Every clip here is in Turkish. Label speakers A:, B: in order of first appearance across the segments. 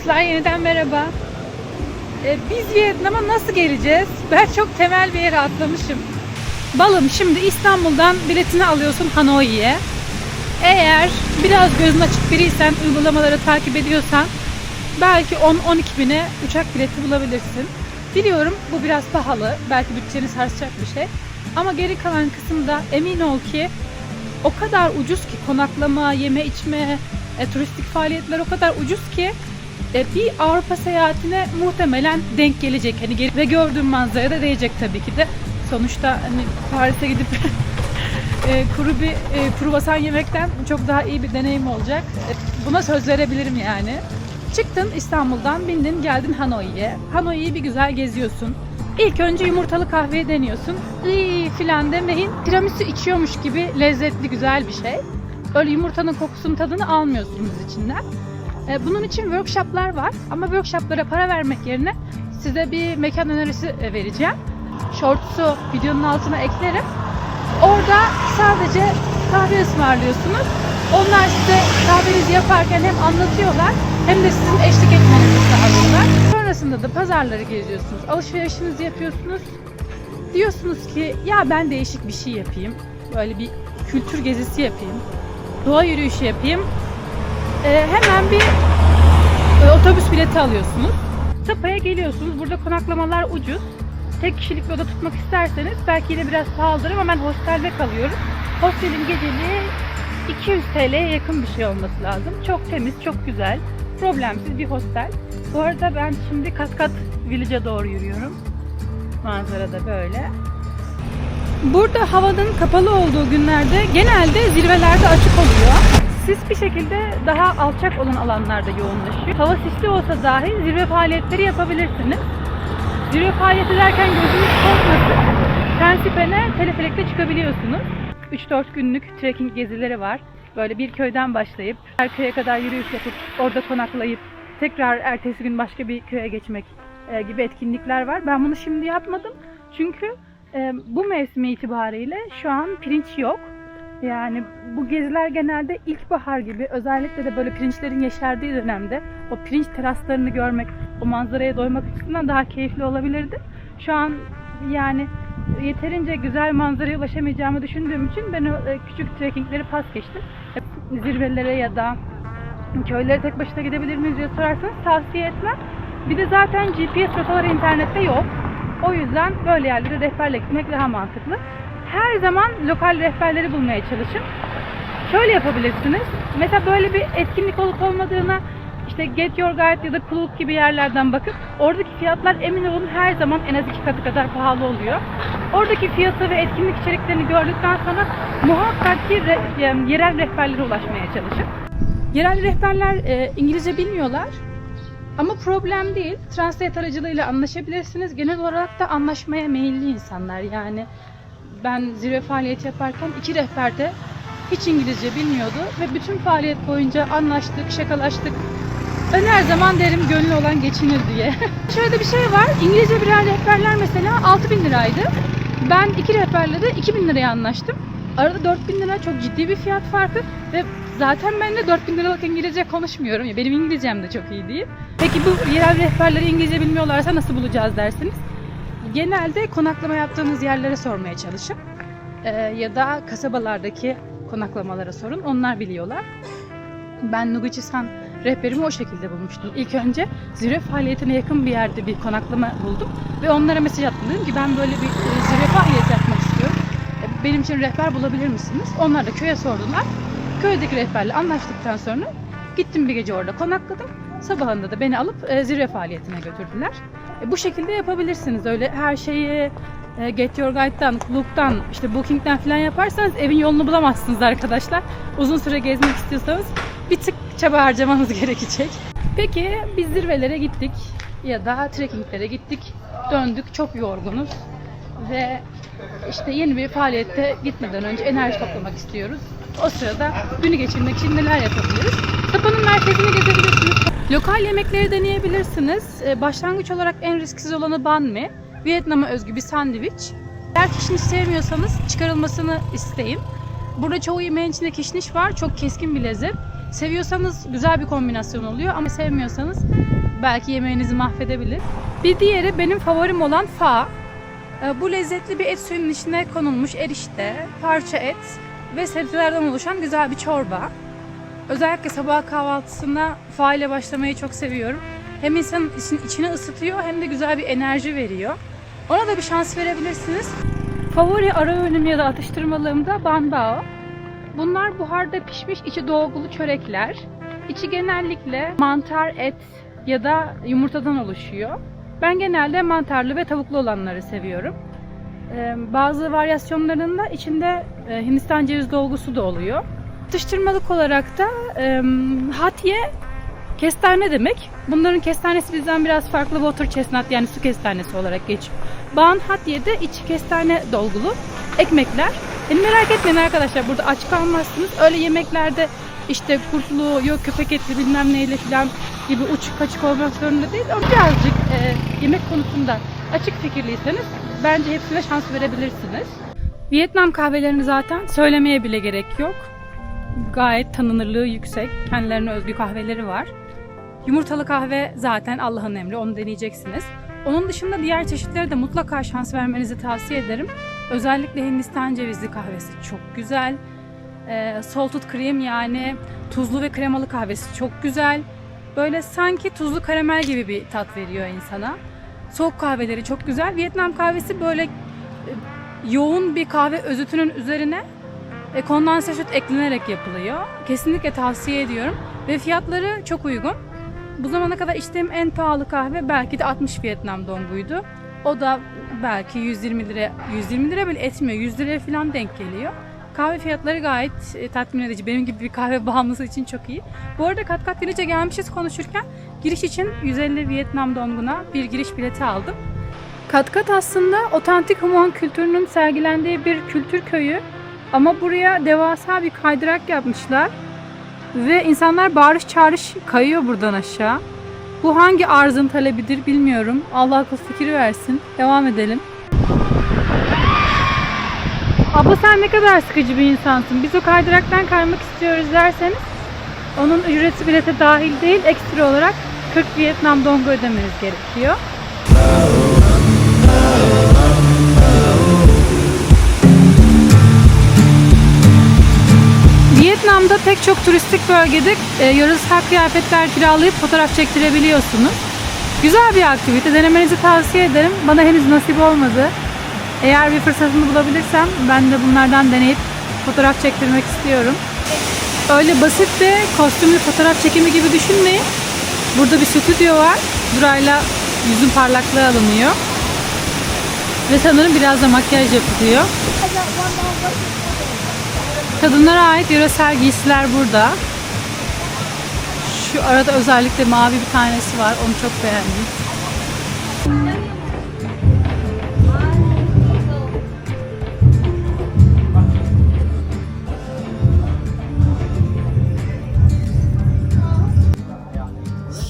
A: Dostlar yeniden merhaba. Ee, biz Vietnam'a nasıl geleceğiz? Ben çok temel bir yere atlamışım. Balım şimdi İstanbul'dan biletini alıyorsun Hanoi'ye. Eğer biraz gözün açık biriysen, uygulamaları takip ediyorsan belki 10-12 bine uçak bileti bulabilirsin. Biliyorum bu biraz pahalı, belki bütçeni sarsacak bir şey. Ama geri kalan kısımda emin ol ki o kadar ucuz ki konaklama, yeme içme, e, turistik faaliyetler o kadar ucuz ki e, bir Avrupa seyahatine muhtemelen denk gelecek. Hani gel- ve gördüğüm manzaraya da değecek tabii ki de. Sonuçta hani Paris'e gidip e, kuru bir e, kruvasan yemekten çok daha iyi bir deneyim olacak. E, buna söz verebilirim yani. Çıktın İstanbul'dan, bindin geldin Hanoi'ye. Hanoi'yi bir güzel geziyorsun. İlk önce yumurtalı kahveyi deniyorsun. İyi filan demeyin. Tiramisu içiyormuş gibi lezzetli güzel bir şey. Öyle yumurtanın kokusunun tadını almıyorsunuz içinden. E, Bunun için workshoplar var ama workshoplara para vermek yerine size bir mekan önerisi e, vereceğim. Shorts'u videonun altına eklerim. Orada sadece kahve ısmarlıyorsunuz. Onlar size kahvenizi yaparken hem anlatıyorlar hem de sizin eşlik etmenizi sağlıyorlar. Sonrasında da pazarları geziyorsunuz, alışverişinizi yapıyorsunuz. Diyorsunuz ki ya ben değişik bir şey yapayım. Böyle bir kültür gezisi yapayım. Doğa yürüyüşü yapayım. Ee, hemen bir e, otobüs bileti alıyorsunuz. Tapa'ya geliyorsunuz. Burada konaklamalar ucuz. Tek kişilik bir oda tutmak isterseniz belki yine biraz pahalıdır ama ben hostelde kalıyorum. Hostelin geceliği 200 TL'ye yakın bir şey olması lazım. Çok temiz, çok güzel. Problemsiz bir hostel. Bu arada ben şimdi Kaskat Village'a doğru yürüyorum. Manzara da böyle. Burada havanın kapalı olduğu günlerde genelde zirvelerde açık oluyor. Sis bir şekilde daha alçak olan alanlarda yoğunlaşıyor. Hava sisli olsa dahi zirve faaliyetleri yapabilirsiniz. Zirve faaliyeti derken gözünüz korkmasın. Prensipene teleferikle çıkabiliyorsunuz. 3-4 günlük trekking gezileri var. Böyle bir köyden başlayıp her köye kadar yürüyüş yapıp orada konaklayıp tekrar ertesi gün başka bir köye geçmek e, gibi etkinlikler var. Ben bunu şimdi yapmadım. Çünkü e, bu mevsim itibariyle şu an pirinç yok. Yani bu geziler genelde ilkbahar gibi özellikle de böyle pirinçlerin yeşerdiği dönemde o pirinç teraslarını görmek, o manzaraya doymak açısından daha keyifli olabilirdi. Şu an yani yeterince güzel manzaraya ulaşamayacağımı düşündüğüm için ben o e, küçük trekkingleri pas geçtim. Zirvelere ya da köylere tek başına gidebilir miyiz diye sorarsanız tavsiye etmem. Bir de zaten GPS rotaları internette yok. O yüzden böyle yerlere rehberle gitmek daha mantıklı. Her zaman lokal rehberleri bulmaya çalışın. Şöyle yapabilirsiniz. Mesela böyle bir etkinlik olup olmadığına işte Get Your Guide ya da Klook gibi yerlerden bakıp oradaki fiyatlar emin olun her zaman en az iki katı kadar pahalı oluyor. Oradaki fiyatı ve etkinlik içeriklerini gördükten sonra muhakkak ki re- yerel rehberlere ulaşmaya çalışın. Yerel rehberler e, İngilizce bilmiyorlar. Ama problem değil. Translate aracılığıyla anlaşabilirsiniz. Genel olarak da anlaşmaya meyilli insanlar. Yani ben zirve faaliyeti yaparken iki rehber de hiç İngilizce bilmiyordu ve bütün faaliyet boyunca anlaştık, şakalaştık. Ben her zaman derim gönlü olan geçinir diye. Şöyle bir şey var. İngilizce birer rehberler mesela 6000 liraydı. Ben iki rehberle de 2000 liraya anlaştım. Arada 4000 lira çok ciddi bir fiyat farkı ve zaten ben de 4000 liralık İngilizce konuşmuyorum. Ya benim İngilizcem de çok iyi değil. Peki bu yerel rehberleri İngilizce bilmiyorlarsa nasıl bulacağız dersiniz? Genelde konaklama yaptığınız yerlere sormaya çalışın. Ee, ya da kasabalardaki konaklamalara sorun. Onlar biliyorlar. Ben Nuguchi-san rehberimi o şekilde bulmuştum. İlk önce zirve faaliyetine yakın bir yerde bir konaklama buldum. Ve onlara mesaj attım. Dedim ki ben böyle bir e, zirve faaliyeti yapmak istiyorum. E, Benim için rehber bulabilir misiniz? Onlar da köye sordular. Köydeki rehberle anlaştıktan sonra gittim bir gece orada konakladım. Sabahında da beni alıp e, zirve faaliyetine götürdüler. E, bu şekilde yapabilirsiniz. Öyle her şeyi e, Get Your Guide'dan, Klook'tan, işte Booking'den falan yaparsanız evin yolunu bulamazsınız arkadaşlar. Uzun süre gezmek istiyorsanız bir tık çaba harcamanız gerekecek. Peki biz zirvelere gittik ya da trekkinglere gittik. Döndük çok yorgunuz ve işte yeni bir faaliyette gitmeden önce enerji toplamak istiyoruz. O sırada günü geçirmek için neler yapabiliriz? Tapa'nın merkezini gezebilirsiniz. Lokal yemekleri deneyebilirsiniz. Ee, Başlangıç olarak en risksiz olanı banh mi? Vietnam'a özgü bir sandviç. Eğer kişniş sevmiyorsanız çıkarılmasını isteyin. Burada çoğu yemeğin içinde kişniş var. Çok keskin bir lezzet. Seviyorsanız güzel bir kombinasyon oluyor ama sevmiyorsanız belki yemeğinizi mahvedebilir. Bir diğeri benim favorim olan fa. Ee, Bu lezzetli bir et suyunun içine konulmuş erişte, parça et ve sebzelerden oluşan güzel bir çorba. Özellikle sabah kahvaltısına fa ile başlamayı çok seviyorum. Hem insanın için, içini ısıtıyor hem de güzel bir enerji veriyor. Ona da bir şans verebilirsiniz. Favori ara öğünüm ya da atıştırmalığım da banbao. Bunlar buharda pişmiş içi dolgulu çörekler. İçi genellikle mantar, et ya da yumurtadan oluşuyor. Ben genelde mantarlı ve tavuklu olanları seviyorum. Ee, bazı varyasyonlarında içinde e, Hindistan ceviz dolgusu da oluyor. Atıştırmalık olarak da e, hatiye kestane demek. Bunların kestanesi bizden biraz farklı water chestnut yani su kestanesi olarak geçiyor. Ban hatiye de içi kestane dolgulu ekmekler. Yani merak etmeyin arkadaşlar burada aç kalmazsınız. Öyle yemeklerde işte kurtlu, yok köpek etli bilmem neyle falan gibi uçuk kaçık olmak zorunda değil. Ama birazcık e, yemek konusunda açık fikirliyseniz bence hepsine şans verebilirsiniz. Vietnam kahvelerini zaten söylemeye bile gerek yok. Gayet tanınırlığı yüksek. Kendilerine özgü kahveleri var. Yumurtalı kahve zaten Allah'ın emri. Onu deneyeceksiniz. Onun dışında diğer çeşitlere de mutlaka şans vermenizi tavsiye ederim. Özellikle Hindistan cevizli kahvesi çok güzel. Ee, salted cream yani tuzlu ve kremalı kahvesi çok güzel. Böyle sanki tuzlu karamel gibi bir tat veriyor insana. Soğuk kahveleri çok güzel. Vietnam kahvesi böyle e, yoğun bir kahve özütünün üzerine e, kondanse süt eklenerek yapılıyor. Kesinlikle tavsiye ediyorum. Ve fiyatları çok uygun. Bu zamana kadar içtiğim en pahalı kahve belki de 60 Vietnam donguydu. O da belki 120 lira, 120 lira bile etmiyor. 100 liraya falan denk geliyor. Kahve fiyatları gayet e, tatmin edici. Benim gibi bir kahve bağımlısı için çok iyi. Bu arada kat kat Village gelmişiz konuşurken giriş için 150 Vietnam donguna bir giriş bileti aldım. Kat kat aslında otantik Hmong kültürünün sergilendiği bir kültür köyü. Ama buraya devasa bir kaydırak yapmışlar. Ve insanlar bağırış çağırış kayıyor buradan aşağı. Bu hangi arzın talebidir bilmiyorum. Allah akıl fikir versin. Devam edelim. Abla sen ne kadar sıkıcı bir insansın. Biz o kaydıraktan kaymak istiyoruz derseniz onun ücreti bilete dahil değil ekstra olarak 40 Vietnam dongu ödemeniz gerekiyor. Pek çok turistik bölgede e, yöresel kıyafetler kiralayıp fotoğraf çektirebiliyorsunuz. Güzel bir aktivite. Denemenizi tavsiye ederim. Bana henüz nasip olmadı. Eğer bir fırsatını bulabilirsem ben de bunlardan deneyip fotoğraf çektirmek istiyorum. Öyle basit de kostümlü fotoğraf çekimi gibi düşünmeyin. Burada bir stüdyo var. Burayla yüzün parlaklığı alınıyor. Ve sanırım biraz da makyaj yapılıyor. Kadınlara ait yöresel giysiler burada. Şu arada özellikle mavi bir tanesi var. Onu çok beğendim.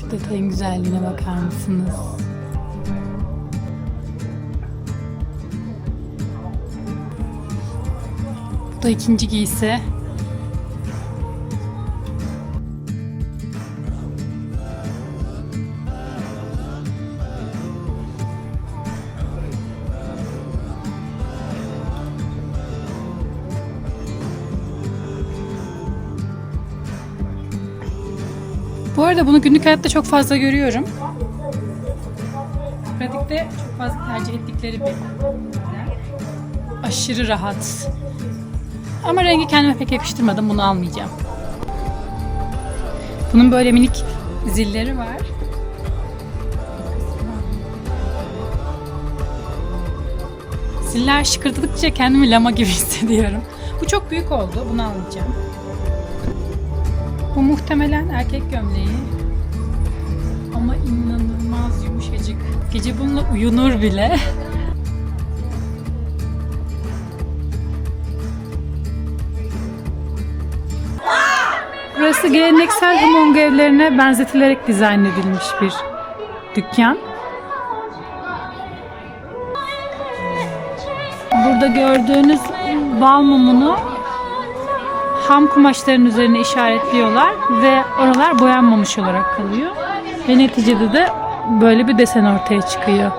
A: Şu detayın güzelliğine bakar mısınız? Bu da ikinci giysi. Bu arada bunu günlük hayatta çok fazla görüyorum. Pratikte çok fazla tercih ettikleri bir Aşırı rahat. Ama rengi kendime pek yakıştırmadım. Bunu almayacağım. Bunun böyle minik zilleri var. Ziller şıkırdadıkça kendimi lama gibi hissediyorum. Bu çok büyük oldu. Bunu almayacağım. Bu muhtemelen erkek gömleği. Ama inanılmaz yumuşacık. Gece bununla uyunur bile. Burası geleneksel Hmong evlerine benzetilerek dizayn edilmiş bir dükkan. Burada gördüğünüz bal mumunu ham kumaşların üzerine işaretliyorlar ve oralar boyanmamış olarak kalıyor. Ve neticede de böyle bir desen ortaya çıkıyor.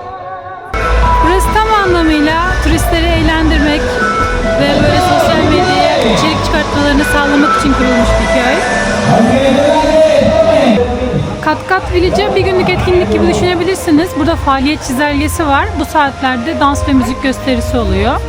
A: Burası tam anlamıyla turistleri eğlendirmek ve böyle sosyal medyaya içerik çıkartmalarını sağlamak için kurulmuş bir köy. Kat Kat Village'ı bir günlük etkinlik gibi düşünebilirsiniz. Burada faaliyet çizelgesi var. Bu saatlerde dans ve müzik gösterisi oluyor.